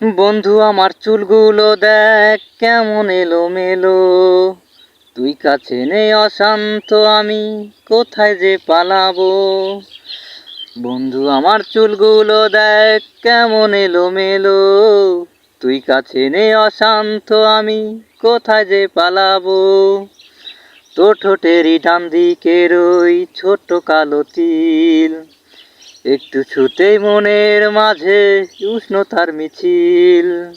বন্ধু, আমার চুলগুলো দেখ কেমন এলো মেলো তুই কাছে নেই অশান্ত, আমি কোথায় যে পালাবো। বন্ধু, আমার চুলগুলো দেখ কেমন এলো মেলো তুই কাছে নেই অশান্ত, আমি কোথায় যে পালাবো। তোর ঠোঁটেরই ডান দিকের ওই ছোট্ট কালো তিল। একটু ছুতেই মনের মাঝে উষ্ণতার মিছিল।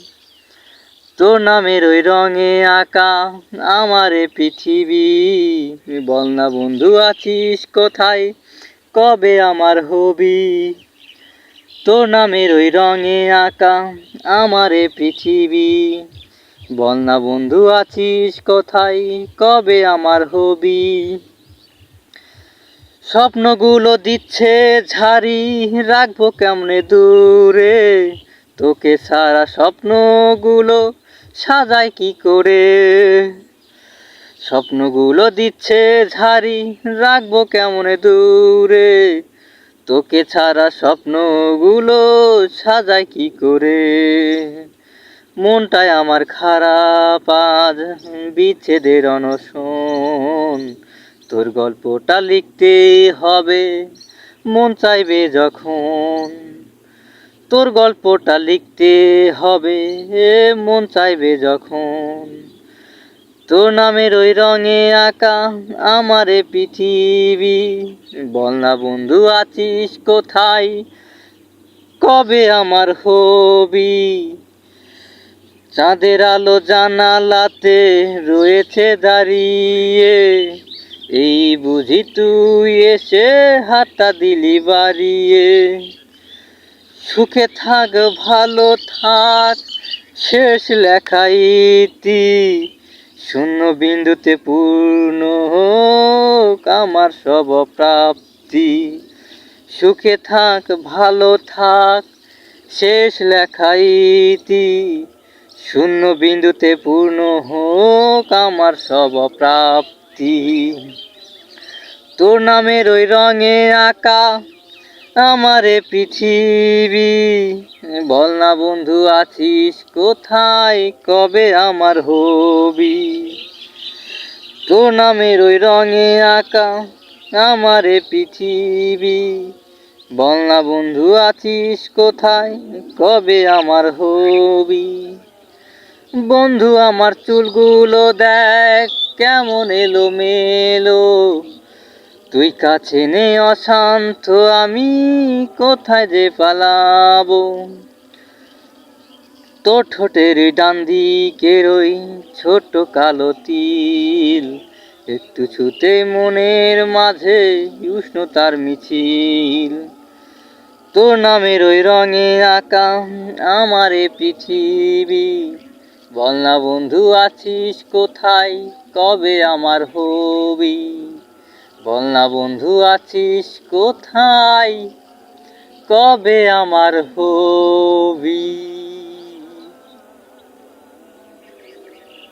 তোর নামের ওই রঙে আঁকা আমারে পৃথিবী। বল না বন্ধু, আছিস কোথায়? কবে আমার হবি? তোর নামের ওই রঙে আঁকা আমারে পৃথিবী। বল না বন্ধু, আছিস কোথায়? কবে আমার হবি? স্বপ্নগুলো দিচ্ছে ঝাড়ি, রাখব কেমনে দূরে? তোকে সারা স্বপ্নগুলো সাজাই কি করে? স্বপ্নগুলো দিচ্ছে ঝাড়ি, রাখব কেমনে দূরে? তোকে ছাড়া স্বপ্নগুলো সাজাই কি করে? মনটায় আমার খারাপ, আজ বিচ্ছেদের অনশন। তোর গল্পটা লিখতে হবে। মন চাইবে যখন তোর গল্পটা লিখতে হবে। মন চাইবে যখন তোর নামের ওই রঙে আঁকা আমার পৃথিবী। বল না বন্ধু, আছিস কোথায়? কবে আমার হবি? চাঁদের আলো জানালাতে রয়েছে দাঁড়িয়ে এই বুঝি তুই এসে হাতটা দিলি বাড়িয়ে। সুখে থাক, ভালো থাক, শেষ লেখা ইতি। শূন্য বিন্দুতে পূর্ণ হোক আমার সব প্রাপ্তি সুখে থাক, ভালো থাক, শেষ লেখা ইতি। শূন্য বিন্দুতে পূর্ণ হোক আমার সব প্রাপ্তি তোর নামের ওই রঙে আঁকা আমার পৃথিবী। বল না বন্ধু, আছিস কোথায়? কবে আমার হবি? তোর নামের ওই রঙে আঁকা আমার পৃথিবী। বল না বন্ধু, আছিস কোথায়? কবে আমার হবি? বন্ধু, আমার চুলগুলো দেখ। কেমন এলো মেলো তুই কাছে নে অশান্ত, আমি কোথায় যে পালাবো? তোর ঠোঁটের ডান দিকের ওই ছোট কালো তিল, একটু ছুতে মনের মাঝে উষ্ণতার মিছিল। তোর নামের ওই রঙে আঁকা আমার পৃথিবী। বল না বন্ধু, আছিস কোথায়? কবে আমার হবি? বল না বন্ধু আছিস কোথায়? কবে আমার হবি?